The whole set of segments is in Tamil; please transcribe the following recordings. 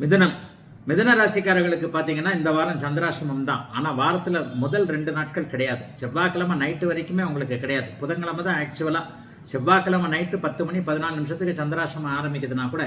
மிதுனம் மிதன ராசிக்காரர்களுக்கு பார்த்தீங்கன்னா இந்த வாரம் சந்திராசிரமம் தான். ஆனால் வாரத்தில் முதல் ரெண்டு நாட்கள் கிடையாது. செவ்வாய்க்கிழமை நைட்டு வரைக்குமே உங்களுக்கு கிடையாது. புதன்கிழமை தான் ஆக்சுவலாக செவ்வாய்க்கிழமை நைட்டு பத்து மணி பதினாலு நிமிஷத்துக்கு சந்திராசிரமம் ஆரம்பிக்குதுன்னா கூட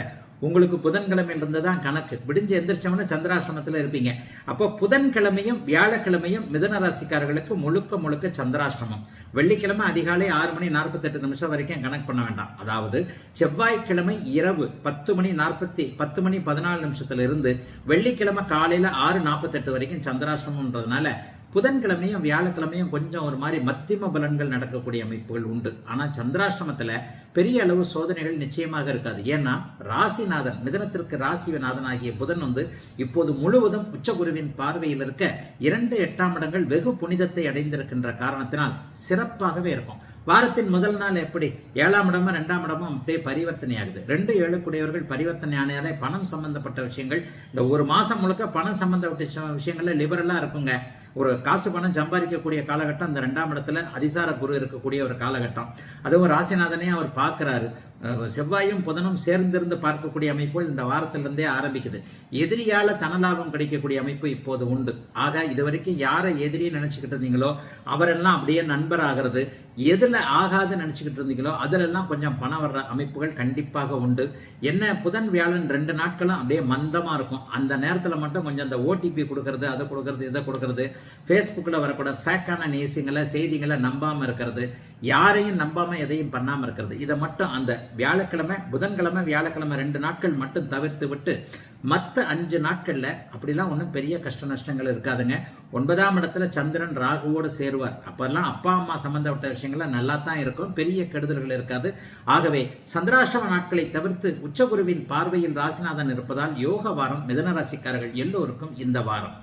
உங்களுக்கு புதன்கிழமையிலிருந்து தான் கணக்கு. விடிஞ்சு எந்திரிச்சவன சந்திராசிரமத்தில் இருப்பீங்க. அப்போ புதன்கிழமையும் வியாழக்கிழமையும் மிதன ராசிக்காரர்களுக்கு முழுக்க முழுக்க சந்திராசிரமம். வெள்ளிக்கிழமை அதிகாலை ஆறு மணி நாற்பத்தெட்டு நிமிஷம் வரைக்கும் கணக்கு பண்ண வேண்டாம். அதாவது செவ்வாய்க்கிழமை இரவு பத்து மணி நாற்பத்தி பத்து மணி பதினாலு நிமிஷத்துல இருந்து வெள்ளிக்கிழமை காலையில் ஆறு நாற்பத்தெட்டு வரைக்கும் சந்திராசிரமம்ன்றதுனால புதன்கிழமையும் வியாழக்கிழமையும் கொஞ்சம் ஒரு மாதிரி மத்திம பலன்கள் நடக்கக்கூடிய அமைப்புகள் உண்டு. ஆனால் சந்திராஷ்டமத்தில் பெரிய அளவு சோதனைகள் நிச்சயமாக இருக்காது. ஏன்னா ராசிநாதன் மிதனத்திற்கு ராசிநாதன் ஆகிய புதன் வந்து இப்போது முழுவதும் உச்சகுருவின் பார்வையில் இருக்க இரண்டு எட்டாம் இடங்கள் வெகு புனிதத்தை அடைந்திருக்கின்ற காரணத்தினால் சிறப்பாகவே இருக்கும். வாரத்தின் முதல் நாள் எப்படி? ஏழாம் இடமும் ரெண்டாம் இடமும் அப்படியே பரிவர்த்தனை ஆகுது. ரெண்டு ஏழுக்குடையவர்கள் பரிவர்த்தனை ஆனையாலே பணம் சம்பந்தப்பட்ட விஷயங்கள். இந்த ஒரு மாதம் முழுக்க பணம் சம்பந்தப்பட்ட விஷயங்களில் லிபரலாக இருக்குங்க. ஒரு காசு பணம் சம்பாதிக்கக்கூடிய காலகட்டம் அந்த ரெண்டாம் இடத்துல அதிசார குரு இருக்கக்கூடிய ஒரு காலகட்டம். அதுவும் ராசிநாதனே அவர் பார்க்குறாரு. செவ்வாயும் புதனும் சேர்ந்திருந்து பார்க்கக்கூடிய அமைப்புகள் இந்த வாரத்திலிருந்தே ஆரம்பிக்குது. எதிரியால தனலாபம் கிடைக்கக்கூடிய அமைப்பு இப்போது உண்டு. ஆக இதுவரைக்கும் யாரை எதிரியை நினைச்சுக்கிட்டு இருந்தீங்களோ அவரெல்லாம் அப்படியே நண்பர் ஆகிறது எதில் ஆகாது நினச்சிக்கிட்டு இருந்தீங்களோ அதிலெல்லாம் கொஞ்சம் பணம் வர்ற அமைப்புகள் கண்டிப்பாக உண்டு. என்ன புதன் வியாழன் ரெண்டு நாட்களும் அப்படியே மந்தமாக இருக்கும். அந்த நேரத்தில் மட்டும் கொஞ்சம் அந்த ஓடிபி கொடுக்கறது அதை கொடுக்கறது இதை கொடுக்கறது ஃபேஸ்புக்கில் வரக்கூட ஃபேக்கான நேசிங்களை செய்திகளை நம்பாமல் இருக்கிறது. யாரையும் நம்பாமல் எதையும் பண்ணாமல் இருக்கிறது. இதை மட்டும் அந்த வியாழக்கிழமை புதன்கிழமை வியாழக்கிழமை ரெண்டு நாட்கள் மட்டும் தவிர்த்து விட்டு மற்ற அஞ்சு நாட்களில் அப்படிலாம் ஒன்றும் பெரிய கஷ்ட நஷ்டங்கள் இருக்காதுங்க. ஒன்பதாம் இடத்துல சந்திரன் ராகுவோடு சேருவார். அப்பெல்லாம் அப்பா அம்மா சம்பந்தப்பட்ட விஷயங்கள்லாம் நல்லா தான் இருக்கும். பெரிய கெடுதல்கள் இருக்காது. ஆகவே சந்திராஷ்டம நாட்களை தவிர்த்து உச்சகுருவின் பார்வையில் ராசிநாதன் இருப்பதால் யோக வாரம் மிதன ராசிக்காரர்கள் எல்லோருக்கும் இந்த வாரம்.